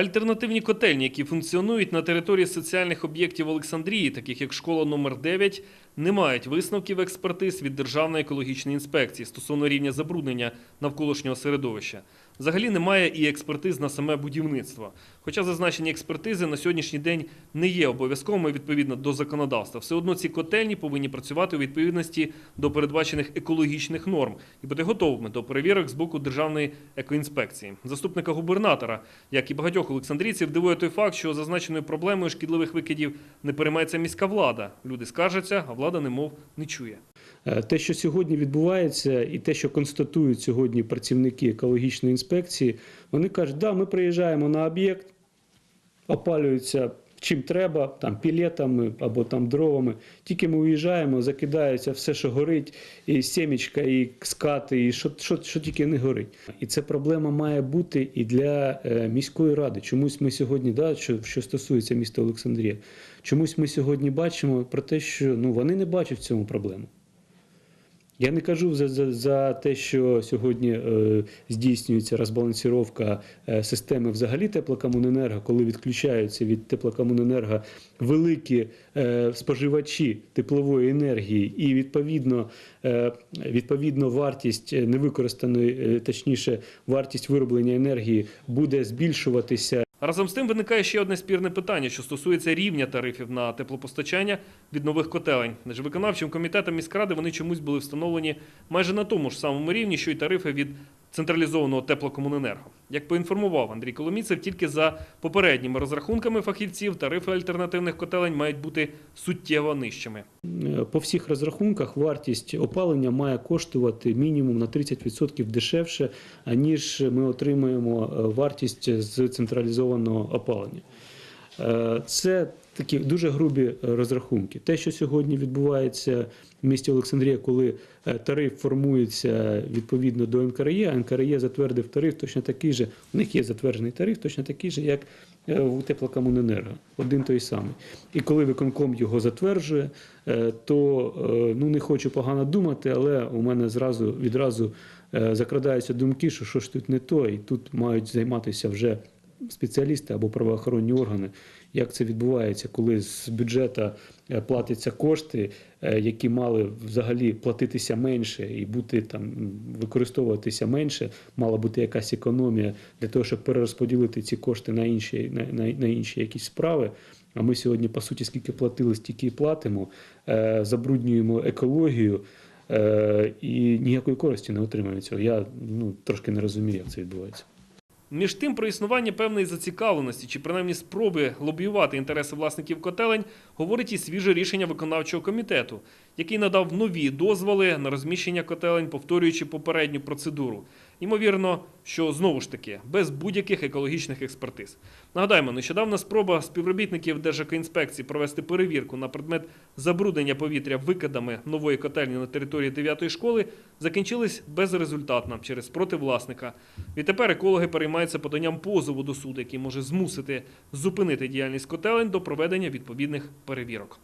Альтернативні котельні, які функціонують на території соціальних об'єктів Олександрії, таких як школа номер 9, не мають висновків експертиз від Державної екологічної інспекції стосовно рівня забруднення навколишнього середовища. Взагалі немає і експертиз на саме будівництво. Хоча зазначені експертизи на сьогоднішній день не є обов'язковими відповідно до законодавства. Все одно ці котельні повинні працювати у відповідності до передбачених екологічних норм і бути готовими до перевірок з боку Державної екоінспекції. Заступника губернатора, як і багатьох олександрійців, дивує той факт, що зазначеною проблемою шкідливих викидів не переймається міська влада. Люди скаржаться, а влада немов не чує. Е, Те, що сьогодні відбувається, і те, що констатують сьогодні працівники екологічної інспекції, вони кажуть, да, ми приїжджаємо на об'єкт, опалюються чим треба, там пілетами або там дровами. Тільки ми уїжджаємо, закидається все, що горить, і сімечка, і скати, і що, що, що тільки не горить. І це проблема має бути і для е, міської ради. Чомусь ми сьогодні, да, що, що стосується міста Олександрія, чомусь ми сьогодні бачимо про те, що ну, вони не бачать в цьому проблему. Я не кажу за, за, за те, що сьогодні е, здійснюється розбалансіровка е, системи взагалі теплокомуненерго, коли відключаються від теплокомуненерго великі е, споживачі теплової енергії, і відповідно, е, відповідно вартість невикористаної, е, точніше, вартість вироблення енергії буде збільшуватися. Разом з тим виникає ще одне спірне питання, що стосується рівня тарифів на теплопостачання від нових котелень. Адже виконавчим комітетом міськради вони чомусь були встановлені майже на тому ж самому рівні, що й тарифи від централізованого теплокомуненерго. Як поінформував Андрій Коломіцев, тільки за попередніми розрахунками фахівців тарифи альтернативних котелень мають бути суттєво нижчими. По всіх розрахунках вартість опалення має коштувати мінімум на 30% дешевше, аніж ми отримуємо е, вартість з централізованого опалення. Е, Це такі дуже грубі е, розрахунки. Те, що сьогодні відбувається в місті Олександрія, коли е, тариф формується відповідно до НКРЄ, а НКРЄ затвердив тариф точно такий же, у них є затверджений тариф, точно такий же, як у теплокомуненерго, один той самий. І коли виконком його затверджує, то ну не хочу погано думати, але у мене зразу відразу закрадаються думки, що що ж тут не то, і тут мають займатися вже спеціалісти або правоохоронні органи. Як це відбувається, коли з бюджету е, платяться кошти, е, які мали взагалі платитися менше і бути там використовуватися менше, мала бути якась економія для того, щоб перерозподілити ці кошти на інші, на, на, на інші якісь справи. А ми сьогодні, по суті, скільки платили, стільки і платимо, е, забруднюємо екологію. І ніякої користі не отримуємо цього. Я ну, трошки не розумію, як це відбувається. Між тим, про існування певної зацікавленості чи принаймні спроби лобіювати інтереси власників котелень говорить і свіже рішення виконавчого комітету, який надав нові дозволи на розміщення котелень, повторюючи попередню процедуру. Ймовірно, що знову ж таки без будь-яких екологічних експертиз. Нагадаємо, нещодавна спроба співробітників Держекоінспекції провести перевірку на предмет забруднення повітря викидами нової котельні на території 9-ї школи закінчились безрезультатно через спротив власника. Відтепер екологи переймаються поданням позову до суду, який може змусити зупинити діяльність котелень до проведення відповідних перевірок.